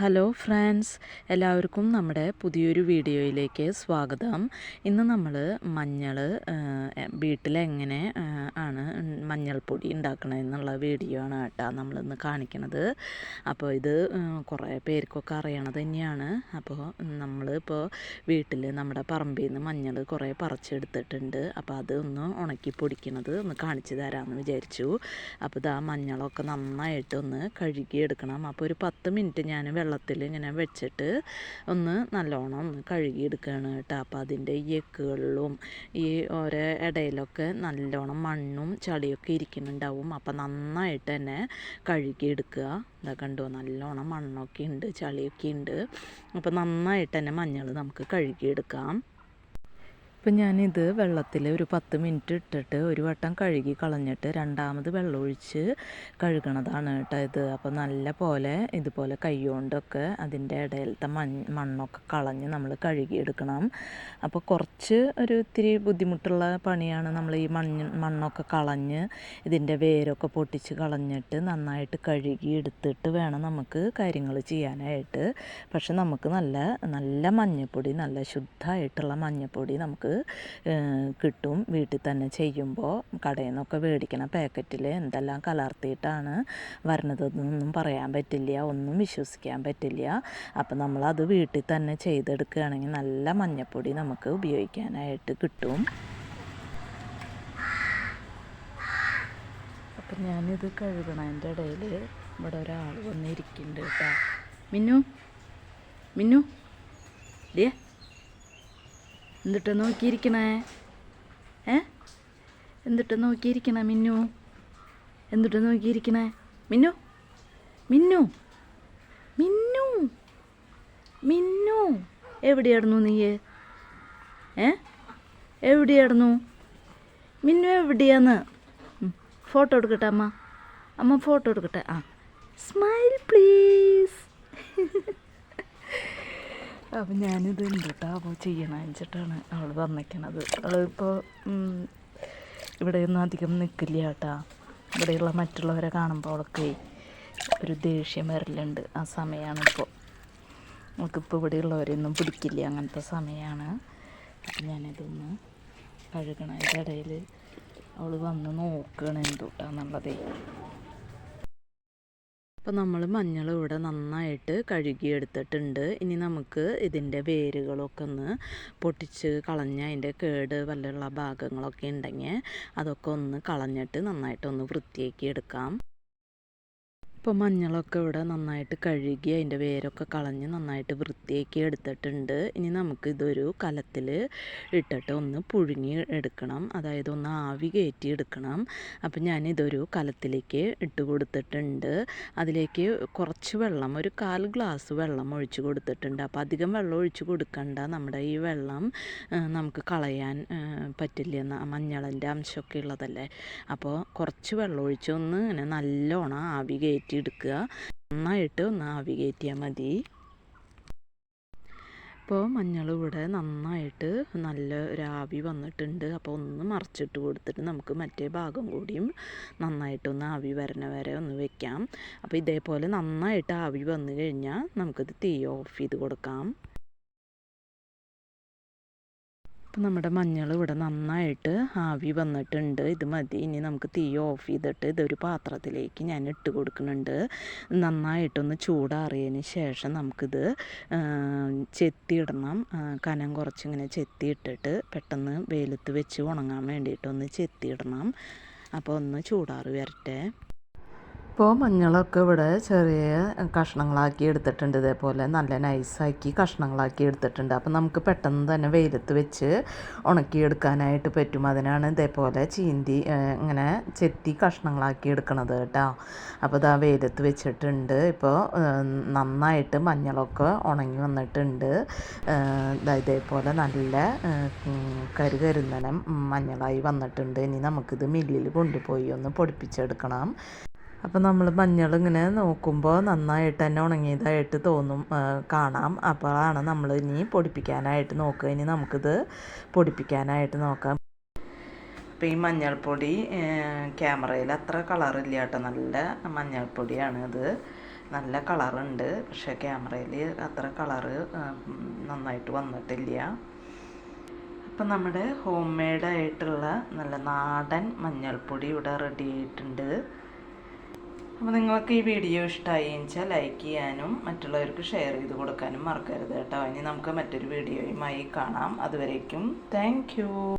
Hello friends എല്ലാവർക്കും നമ്മുടെ പുതിയൊരു വീഡിയോയിലേക്ക് സ്വാഗതം. ഇന്ന് നമ്മൾ മഞ്ഞൾ വീട്ടിലെങ്ങനെ ആണ് മഞ്ഞൾപ്പൊടി ഉണ്ടാക്കണമെന്നുള്ള വീഡിയോ ആണ് കേട്ടോ നമ്മളിന്ന് കാണിക്കണത്. അപ്പോൾ ഇത് കുറേ പേർക്കൊക്കെ അറിയണത് തന്നെയാണ്. അപ്പോൾ നമ്മളിപ്പോൾ വീട്ടിൽ നമ്മുടെ പറമ്പിൽ നിന്ന് മഞ്ഞൾ കുറേ പറിച്ചെടുത്തിട്ടുണ്ട്. അപ്പോൾ അത് ഒന്ന് ഉണക്കി പൊടിക്കണത് ഒന്ന് കാണിച്ചു തരാമെന്ന് വിചാരിച്ചു. അപ്പോൾ ഇതാ മഞ്ഞളൊക്കെ നന്നായിട്ടൊന്ന് കഴുകിയെടുക്കണം. അപ്പോൾ ഒരു പത്ത് മിനിറ്റ് ഞാൻ വെള്ളത്തിൽ ഇങ്ങനെ വെച്ചിട്ട് ഒന്ന് നല്ലോണം ഒന്ന് കഴുകിയെടുക്കുകയാണ് കേട്ടോ. അപ്പോൾ അതിന്റെ ഈ എക്കുകളിലും ഈ ഓരോ ഇടയിലൊക്കെ നല്ലോണം മണ്ണും ചളിയൊക്കെ ഇരിക്കുന്നുണ്ടാവും. അപ്പോൾ നന്നായിട്ട് തന്നെ കഴുകിയെടുക്കുക. ഇതാ കണ്ടോ നല്ലോണം മണ്ണൊക്കെ ഉണ്ട് ചളിയൊക്കെ ഉണ്ട്. അപ്പോൾ നന്നായിട്ട് തന്നെ മഞ്ഞൾ നമുക്ക് കഴുകിയെടുക്കാം. ഇപ്പം ഞാനിത് വെള്ളത്തിൽ ഒരു പത്ത് മിനിറ്റ് ഇട്ടിട്ട് ഒരു വട്ടം കഴുകി കളഞ്ഞിട്ട് രണ്ടാമത് വെള്ളമൊഴിച്ച് കഴുകണതാണ് കേട്ടോ ഇത്. അപ്പോൾ നല്ല പോലെ ഇതുപോലെ കൈകൊണ്ടൊക്കെ അതിന്റെ ഇടയിലത്തെ മഞ്ഞ് മണ്ണൊക്കെ കളഞ്ഞ് നമ്മൾ കഴുകിയെടുക്കണം. അപ്പോൾ കുറച്ച് ഒരു ഇത്തിരി ബുദ്ധിമുട്ടുള്ള പണിയാണ് നമ്മൾ ഈ മണ്ണ് മണ്ണൊക്കെ കളഞ്ഞ് ഇതിന്റെ വേരൊക്കെ പൊട്ടിച്ച് കളഞ്ഞിട്ട് നന്നായിട്ട് കഴുകി എടുത്തിട്ട് വേണം നമുക്ക് കാര്യങ്ങൾ ചെയ്യാനായിട്ട്. പക്ഷെ നമുക്ക് നല്ല നല്ല മഞ്ഞപ്പൊടി നല്ല ശുദ്ധമായിട്ടുള്ള മഞ്ഞപ്പൊടി നമുക്ക് കിട്ടും വീട്ടിൽ തന്നെ ചെയ്യുമ്പോൾ കടയിൽ നിന്നൊക്കെ മേടിക്കണ പാക്കറ്റിൽ എന്തെല്ലാം കലർത്തിയിട്ടാണ് വരണതെന്നൊന്നും പറയാൻ പറ്റില്ല ഒന്നും വിശ്വസിക്കാൻ പറ്റില്ല. അപ്പം നമ്മളത് വീട്ടിൽ തന്നെ ചെയ്തെടുക്കുകയാണെങ്കിൽ നല്ല മഞ്ഞപ്പൊടി നമുക്ക് ഉപയോഗിക്കാനായിട്ട് കിട്ടും. അപ്പം ഞാനിത് കഴുകണതിന്റെ ഇടയിൽ ഇവിടെ ഒരാൾ വന്നിരിക്കുന്നുണ്ട് കേട്ടോ. മിന്നു മിന്നു ഡേ എന്നിട്ട് നോക്കിയിരിക്കണേ? ഏ? എന്നിട്ട് നോക്കിയിരിക്കണേ മിന്നു? എന്നിട്ട് നോക്കിയിരിക്കണേ? മിന്നു? മിന്നു? മിന്നു? മിന്നു? എവിടെയായിരുന്നു നീ? ഏ? എവിടെയായിരുന്നു? മിന്നു എവിടെയാന്ന്? ഫോട്ടോ എടുക്കട്ടെ അമ്മ. അമ്മ ഫോട്ടോ എടുക്കട്ടെ. ആ. Smile please. അപ്പം ഞാനിത് ഉണ്ട് അപ്പോൾ ചെയ്യണം വെച്ചിട്ടാണ് അവൾ വന്നിരിക്കണത് അവളിപ്പോൾ ഇവിടെയൊന്നും അധികം നിൽക്കില്ല കേട്ടാ ഇവിടെയുള്ള മറ്റുള്ളവരെ കാണുമ്പോൾ അവൾക്ക് ഒരു ദേഷ്യം വരലുണ്ട് ആ സമയമാണിപ്പോൾ നമുക്കിപ്പോൾ ഇവിടെയുള്ളവരെയൊന്നും പിടിക്കില്ല അങ്ങനത്തെ സമയമാണ് അപ്പം ഞാനിതൊന്ന് കഴുകണതിന്റെ ഇടയിൽ അവൾ വന്ന് നോക്കുകയാണ് എന്തുട്ടാന്നുള്ളതേ. അപ്പോൾ നമ്മൾ മഞ്ഞൾ ഇവിടെ നന്നായിട്ട് കഴുകിയെടുത്തിട്ടുണ്ട്. ഇനി നമുക്ക് ഇതിന്റെ വേരുകളൊക്കെ ഒന്ന് പൊട്ടിച്ച് കളഞ്ഞ് അതിന്റെ കേട് വല്ലുള്ള ഭാഗങ്ങളൊക്കെ ഉണ്ടെങ്കിൽ അതൊക്കെ ഒന്ന് കളഞ്ഞിട്ട് നന്നായിട്ടൊന്ന് വൃത്തിയാക്കി എടുക്കാം. ഇപ്പോൾ മഞ്ഞളൊക്കെ ഇവിടെ നന്നായിട്ട് കഴുകി അതിന്റെ വേരൊക്കെ കളഞ്ഞ് നന്നായിട്ട് വൃത്തിയാക്കി എടുത്തിട്ടുണ്ട്. ഇനി നമുക്ക് ഇതൊരു കലത്തിൽ ഇട്ടിട്ട് ഒന്ന് പുഴുങ്ങി എടുക്കണം. അതായത് ഒന്ന് ആവി കയറ്റി എടുക്കണം. അപ്പം ഞാനിതൊരു കലത്തിലേക്ക് ഇട്ട് കൊടുത്തിട്ടുണ്ട്. അതിലേക്ക് കുറച്ച് വെള്ളം ഒരു കാൽ ഗ്ലാസ് വെള്ളം ഒഴിച്ച് കൊടുത്തിട്ടുണ്ട്. അപ്പോൾ അധികം വെള്ളം ഒഴിച്ച് കൊടുക്കണ്ട. നമ്മുടെ ഈ വെള്ളം നമുക്ക് കളയാൻ പറ്റില്ല. മഞ്ഞളിന്റെ അംശമൊക്കെ ഉള്ളതല്ലേ? അപ്പോൾ കുറച്ച് വെള്ളം ഒഴിച്ച് ഒന്ന് ഇങ്ങനെ നല്ലോണം ആവി കയറ്റി എടുക്കുക നന്നായിട്ട് ഒന്ന് ആവി കയറ്റിയാൽ മതി. ഇപ്പോൾ മഞ്ഞൾ ഇവിടെ നന്നായിട്ട് നല്ല ഒരു ആവി വന്നിട്ടുണ്ട്. അപ്പോൾ ഒന്ന് മറിച്ചിട്ട് കൊടുത്തിട്ട് നമുക്ക് മറ്റേ ഭാഗം കൂടിയും നന്നായിട്ടൊന്ന് ആവി വരണ വരെ ഒന്ന് വെക്കാം. അപ്പോൾ ഇതേപോലെ നന്നായിട്ട് ആവി വന്നു കഴിഞ്ഞാൽ നമുക്കിത് തീ ഓഫ് ചെയ്ത് കൊടുക്കാം. അപ്പം നമ്മുടെ മഞ്ഞൾ ഇവിടെ നന്നായിട്ട് ആവി വന്നിട്ടുണ്ട്. ഇത് മതി. ഇനി നമുക്ക് തീ ഓഫ് ചെയ്തിട്ട് ഇതൊരു പാത്രത്തിലേക്ക് ഞാൻ ഇട്ട് കൊടുക്കുന്നുണ്ട്. നന്നായിട്ടൊന്ന് ചൂടാറിയതിന് ശേഷം നമുക്കിത് ചെത്തിയിടണം. കനം കുറച്ചിങ്ങനെ ചെത്തിയിട്ടിട്ട് പെട്ടെന്ന് വെയിലത്ത് വെച്ച് ഉണങ്ങാൻ വേണ്ടിയിട്ടൊന്ന് ചെത്തിയിടണം. അപ്പോൾ ഒന്ന് ചൂടാറി വരട്ടെ. ഇപ്പോൾ മഞ്ഞളൊക്കെ ഇവിടെ ചെറിയ കഷ്ണങ്ങളാക്കി എടുത്തിട്ടുണ്ട്. ഇതേപോലെ നല്ല നൈസാക്കി കഷ്ണങ്ങളാക്കി എടുത്തിട്ടുണ്ട്. അപ്പോൾ നമുക്ക് പെട്ടെന്ന് തന്നെ വെയിലത്ത് വെച്ച് ഉണക്കിയെടുക്കാനായിട്ട് പറ്റും. അതിനാണ് ഇതേപോലെ ചീന്തി ഇങ്ങനെ ചെത്തി കഷ്ണങ്ങളാക്കി എടുക്കണത് കേട്ടോ. അപ്പോൾ ഇതാ വെയിലത്ത് വെച്ചിട്ടുണ്ട്. ഇപ്പോൾ നന്നായിട്ട് മഞ്ഞളൊക്കെ ഉണങ്ങി വന്നിട്ടുണ്ട്. ഇതേപോലെ നല്ല കരുകരുന്നനം മഞ്ഞളായി വന്നിട്ടുണ്ട്. ഇനി നമുക്കിത് മില്ലിൽ കൊണ്ടുപോയി ഒന്ന് പൊടിപ്പിച്ചെടുക്കണം. അപ്പോൾ നമ്മൾ മഞ്ഞൾ ഇങ്ങനെ നോക്കുമ്പോൾ നന്നായിട്ട് തന്നെ ഉണങ്ങിയതായിട്ട് തോന്നും കാണാം. അപ്പോഴാണ് നമ്മൾ ഇനി പൊടിപ്പിക്കാനായിട്ട് നോക്കുക. ഇനി നമുക്കിത് പൊടിപ്പിക്കാനായിട്ട് നോക്കാം. അപ്പോൾ ഈ മഞ്ഞൾപ്പൊടി ക്യാമറയിൽ അത്ര കളറില്ല കേട്ടോ. നല്ല മഞ്ഞൾപ്പൊടിയാണ് ഇത് നല്ല കളറുണ്ട് പക്ഷേ ക്യാമറയിൽ അത്ര കളറ് നന്നായിട്ട് വന്നിട്ടില്ല. അപ്പം നമ്മുടെ ഹോം മെയ്ഡായിട്ടുള്ള നല്ല നാടൻ മഞ്ഞൾപ്പൊടി ഇവിടെ റെഡി ആയിട്ടുണ്ട്. അപ്പോൾ നിങ്ങൾക്ക് ഈ വീഡിയോ ഇഷ്ടമായി വെച്ചാൽ ലൈക്ക് ചെയ്യാനും മറ്റുള്ളവർക്ക് ഷെയർ ചെയ്ത് കൊടുക്കാനും മറക്കരുത് കേട്ടോ. ഇനി നമുക്ക് മറ്റൊരു വീഡിയോയുമായി കാണാം. അതുവരേക്കും താങ്ക്